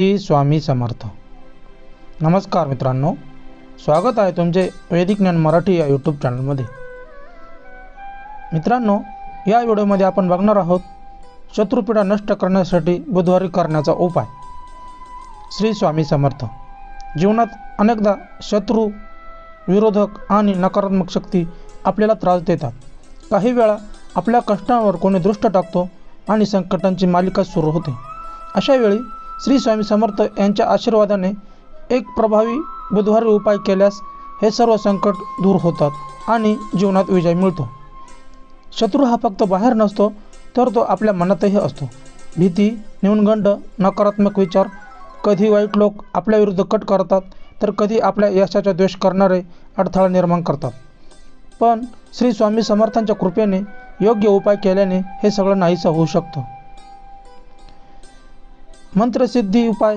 श्री स्वामी समर्थ. नमस्कार मित्रांनो स्वागत आहे तुमचे वैदिक ज्ञान मराठी या यूट्यूब चॅनलमध्ये मित्रांनो या व्हिडिओमध्ये आपण बघणार आहोत शत्रुपीडा नष्ट करण्यासाठी बुधवारी करण्याचा उपाय. श्री स्वामी समर्थ. जीवनात अनेकदा शत्रू विरोधक आणि नकारात्मक शक्ती आपल्याला त्रास देतात. काही वेळा आपल्या कष्टांवर कोणी दृष्ट टाकतो आणि संकटांची मालिका सुरू होते. अशा वेळी श्री स्वामी समर्थ यांच्या आशीर्वादाने एक प्रभावी बुधवारी उपाय केल्यास हे सर्व संकट दूर होतात आणि जीवनात विजय मिळतो. शत्रू हा फक्त बाहेर नसतो तर तो आपल्या मनातही असतो. भीती न्यूनगंड नकारात्मक विचार कधी वाईट लोक आपल्या विरुद्ध कट करतात तर कधी आपल्या यशाचा द्वेष करणारे अडथळा निर्माण करतात. पण श्री स्वामी समर्थांच्या कृपेने योग्य उपाय केल्याने हे सगळं नाहीसं होऊ शकतं. मंत्रसिद्धी उपाय।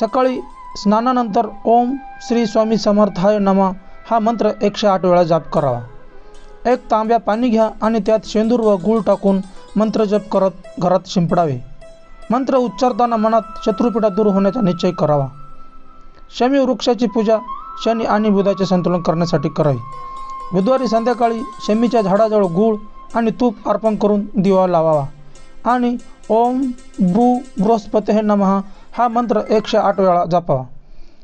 सकाळी स्नानानंतर ओम श्री स्वामी समर्थाय नमा हा मंत्र एकशे आठ वेळा जाप करावा। एक तांब्या पाणी घ्या आणि त्यात शेंदूर व गूळ टाकून मंत्र जप करत घरात शिंपडावे। मंत्र उच्चारताना मनात शत्रुपीठा दूर होण्याचा निश्चय करावा। शमी वृक्षाची पूजा शनी आणि बुधाचे संतुलन करण्यासाठी करावी। बुधवारी संध्याकाळी शमीच्या झाडाजवळ गूळ आणि तूप अर्पण करून दिवा लावावा आणि ओम ब्रू बृहस्पते नमः. हा मंत्र एकशे आठ वेळा जपावा.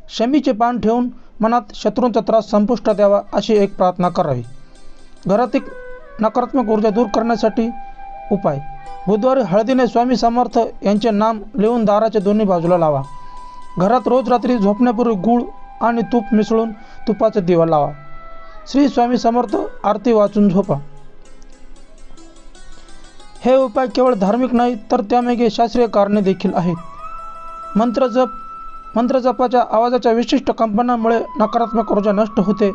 शमीचे पान ठेवून मनात शत्रूंचा त्रास संपुष्ट द्यावा अशी एक प्रार्थना करावी. घरातील नकारात्मक ऊर्जा दूर करण्यासाठी उपाय. बुधवारी हळदीने स्वामी समर्थ यांचे नाम लिहून दाराच्या दोन्ही बाजूला लावा. घरात रोज रात्री झोपण्यापूर्वी गूळ आणि तूप मिसळून तुपाचा दिवा लावा. श्री स्वामी समर्थ आरती वाचून झोपा. हे उपाय केवळ धार्मिक नाही तर त्यामागे शास्त्रीय कारणे देखील आहेत. मंत्रजप मंत्रजपाच्या आवाजाच्या विशिष्ट कंपनामुळे नकारात्मक ऊर्जा नष्ट होते.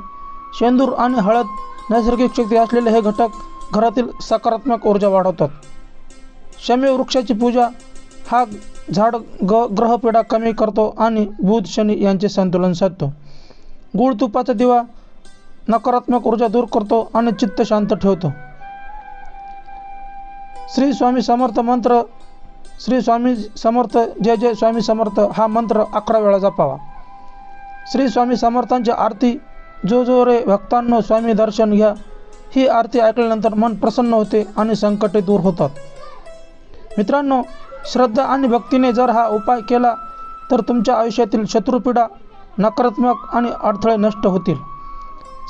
शेंदूर आणि हळद नैसर्गिक शक्ती असलेले हे घटक घरातील सकारात्मक ऊर्जा वाढवतात. शमी वृक्षाची पूजा हा झाड ग ग्रहपीडा कमी करतो आणि बुध शनी यांचे संतुलन साधतो. गुळ तुपाचा दिवा नकारात्मक ऊर्जा दूर करतो आणि चित्त शांत ठेवतो. श्री स्वामी समर्थ मंत्र श्री स्वामी समर्थ जय जय स्वामी समर्थ हा मंत्र अकरा वेळा जपावा. श्री स्वामी समर्थांची आरती जो जो रे भक्तांनो स्वामी दर्शन घ्या ही आरती ऐकल्यानंतर मन प्रसन्न होते आणि संकटे दूर होतात. मित्रांनो श्रद्धा आणि भक्तीने जर हा उपाय केला तर तुमच्या आयुष्यातील शत्रुपीडा नकारात्मक आणि अडथळे नष्ट होतील.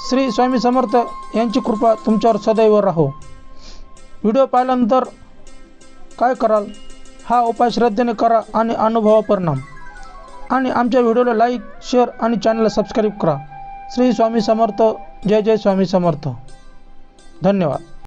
श्री स्वामी समर्थ यांची कृपा तुमच्यावर सदैव राहो. व्हिडिओ पाहिल्यानंतर काय कराल? हा उपाय श्रद्धेने करा आणि अनुभवा परिणाम. आणि आमच्या व्हिडिओला लाईक शेअर आणि चॅनलला सबस्क्राईब करा. श्री स्वामी समर्थ. जय जय स्वामी समर्थ. धन्यवाद.